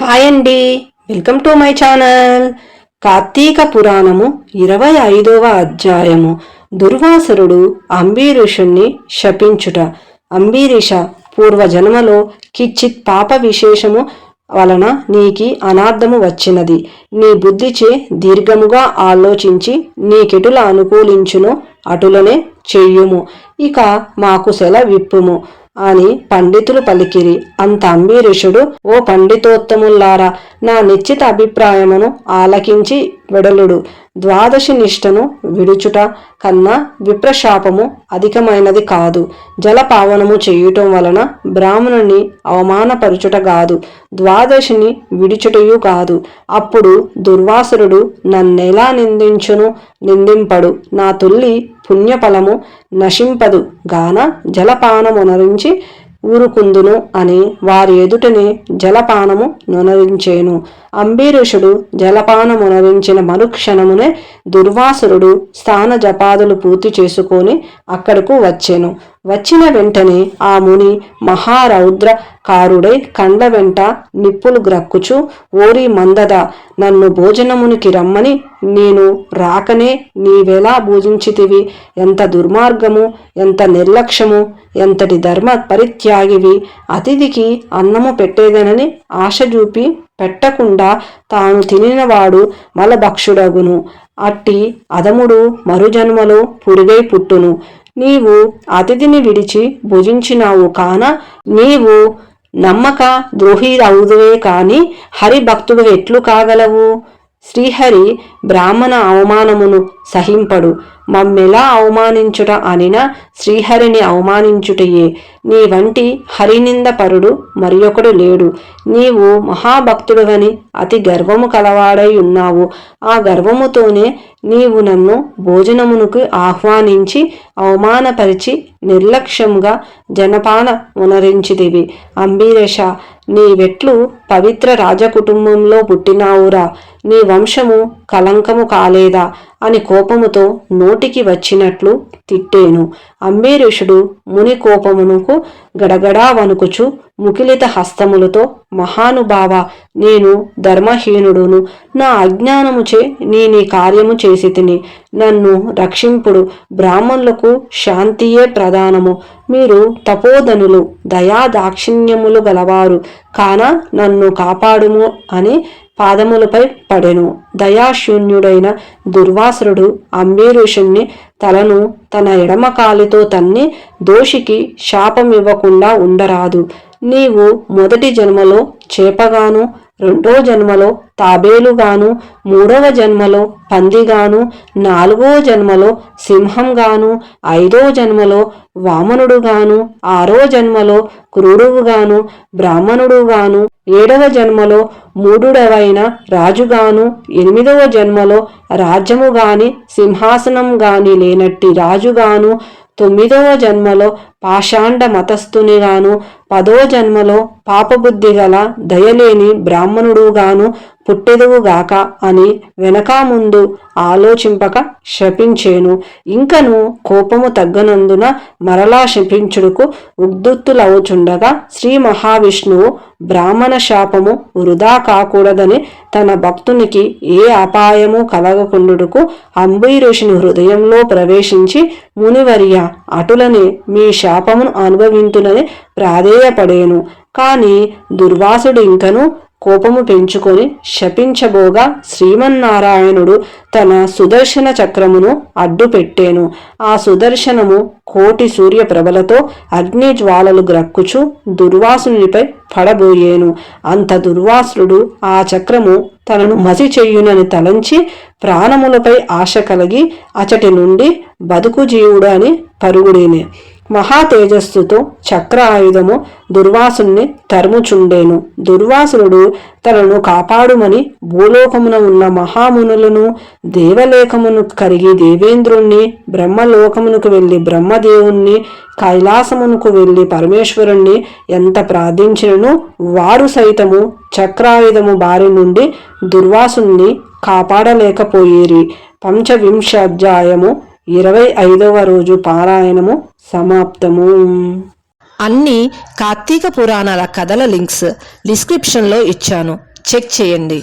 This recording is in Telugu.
హాయ్ అండి welcome to my channel Karthika Puranamu ఇరవై ఐదవ అధ్యాయము. దుర్వాసురుడు అంబీరుషుణ్ణి శపించుట. అంబీరిష పూర్వజన్మలో కిచ్చిత్ పాప విశేషము వలన నీకి అనార్థము వచ్చినది. నీ బుద్ధిచే దీర్ఘముగా ఆలోచించి నీకెటుల అనుకూలించునో అటులనే చెయ్యుము ఇక మాకు సెల విప్పుము అని పండితులు పలికిరి. అంత అంబీరుషుడు ఓ పండితోత్తముల్లారా నా నిశ్చిత అభిప్రాయమును ఆలకించి వెడలుడు. ద్వాదశి నిష్టను విడుచుట కన్నా విప్రశాపము అధికమైనది కాదు. జలపావనము చేయుటం వలన బ్రాహ్మణుని అవమానపరుచుట కాదు ద్వాదశిని విడుచుటయు కాదు. అప్పుడు దుర్వాసురుడు నన్నెలా నిందించును? నిందింపడు. నా తుల్లి పుణ్యఫలము నశింపదు. గాన జలపానమునరించి ఊరుకుందును అని వారి ఎదుటనే జలపానము నొనరించేను. అంబీరుషుడు జలపానమునరించిన మరుక్షణమునే దుర్వాసురుడు స్థాన జపాదులు పూర్తి చేసుకొని అక్కడకు వచ్చెను. వచ్చిన వెంటనే ఆ ముని మహారౌద్ర కారుడై కండ్ల వెంట నిప్పులు గ్రక్కుచు ఓరి మందద నన్ను భోజనమునికి రమ్మని నేను రాకనే నీవెలా భోజించితివి? ఎంత దుర్మార్గము ఎంత నిర్లక్ష్యము ఎంతటి ధర్మ పరిత్యాగివి? అతిథికి అన్నము పెట్టేదనని ఆశ చూపి పెట్టకుండా తాను తినినవాడు మలభక్షుడగును. అట్టి అదముడు మరుజన్మలో పురుగై పుట్టును. నీవు అతిథిని విడిచి భుజించినావు కాన నీవు నమ్మక ద్రోహి అవుదువే కాని హరి భక్తుడు ఎట్లు కాగలవు? శ్రీహరి బ్రాహ్మణ అవమానమును సహింపడు. మమ్మెలా అవమానించుట అనిన శ్రీహరిని అవమానించుటయే. నీ వంటి హరినిందపరుడు మరి ఒకడు లేడు. నీవు మహాభక్తుడువని అతి గర్వము కలవాడై ఉన్నావు. ఆ గర్వముతోనే నీవు నన్ను భోజనమునకు ఆహ్వానించి అవమానపరిచి నిర్లక్ష్యంగా జనపాన ఉనరించిదివి అంబీరేష నీవెట్లు పవిత్ర రాజకుటుంబంలో పుట్టినావురా. నీ వంశము కలంకము కాలేదా? అని కోపముతో నోటికి వచ్చినట్లు తిట్టేను. అంబీరుషుడు ముని కోపమునకు గడగడా వణుకుచు ముకిలిత హస్తములతో మహానుభావ నేను ధర్మహీనుడును. నా అజ్ఞానముచే నీ నీ కార్యము చేసి తిని నన్ను రక్షింపుడు బ్రాహ్మణులకు శాంతియే ప్రధానము. మీరు తపోధనులు దయా దాక్షిణ్యములు గలవారు. కాన నన్ను కాపాడుము అని పాదములపై పడెను. దయాశూన్యుడైన దుర్వాసురుడు అంబీరుషుణ్ణి తలను తన ఎడమ కాలితో తన్ని దోషికి శాపమివ్వకుండా ఉండరాదు. నీవు మొదటి జన్మలో చేపగాను రెండో జన్మలో తాబేలుగాను మూడవ జన్మలో పందిగాను నాలుగో జన్మలో సింహంగాను ఐదో జన్మలో వామనుడుగాను ఆరో జన్మలో క్రూరువుగాను బ్రాహ్మణుడుగాను ఏడవ జన్మలో మూడుడవైన రాజుగాను ఎనిమిదవ జన్మలో రాజ్యము గాని సింహాసనం గాని లేనట్టి రాజుగాను తొమ్మిదవ జన్మలో పాషాండ మతస్థునిగాను పదో జన్మలో పాపబుద్ధి గల దయలేని బ్రాహ్మణుడుగాను పుట్టెదువుగాక అని వెనకా ముందు ఆలోచింపక శపించేను. ఇంకను కోపము తగ్గనందున మరలా శపించుడుకు ఉద్దుత్తులవుచుండగా శ్రీ మహావిష్ణువు బ్రాహ్మణ శాపము వృధా కాకూడదని తన భక్తునికి ఏ అపాయము కలగకుండుటకు ఋషిని హృదయంలో ప్రవేశించి మునివర్య అటులనే మీ శాపమును అనుభవింతునని ప్రాధేయపడేను. కాని దుర్వాసుడు ఇంకను కోపము పెంచుకొని శపించబోగా శ్రీమన్నారాయణుడు తన సుదర్శన చక్రమును అడ్డుపెట్టేను. ఆ సుదర్శనము కోటి సూర్యప్రభలతో అగ్ని జ్వాలలు గ్రక్కుచు దుర్వాసునిపై పడబోయేను. అంత దుర్వాసుడు ఆ చక్రము తనను మసి చెయ్యునని తలంచి ప్రాణములపై ఆశ కలిగి అచటి నుండి బతుకు జీవుడు అని పరుగుడేనే. మహా తేజస్సుతో చక్ర ఆయుధము దుర్వాసుని తరుముచుండేను. దుర్వాసుడు తనను కాపాడుమని భూలోకమున ఉన్న మహామునులను దేవలేఖమును కరిగి దేవేంద్రుణ్ణి బ్రహ్మలోకమునకు వెళ్ళి బ్రహ్మదేవుణ్ణి కైలాసమునకు వెళ్ళి పరమేశ్వరుణ్ణి ఎంత ప్రార్థించినను వారు సైతము చక్రాయుధము బారి నుండి దుర్వాసుని కాపాడలేకపోయేరి. పంచవింశాధ్యాయము ఇరవై ఐదవ రోజు పారాయణము సమాప్తము. అన్ని కార్తీక పురాణాల కథల లింక్స్ డిస్క్రిప్షన్లో ఇచ్చాను. చెక్ చేయండి.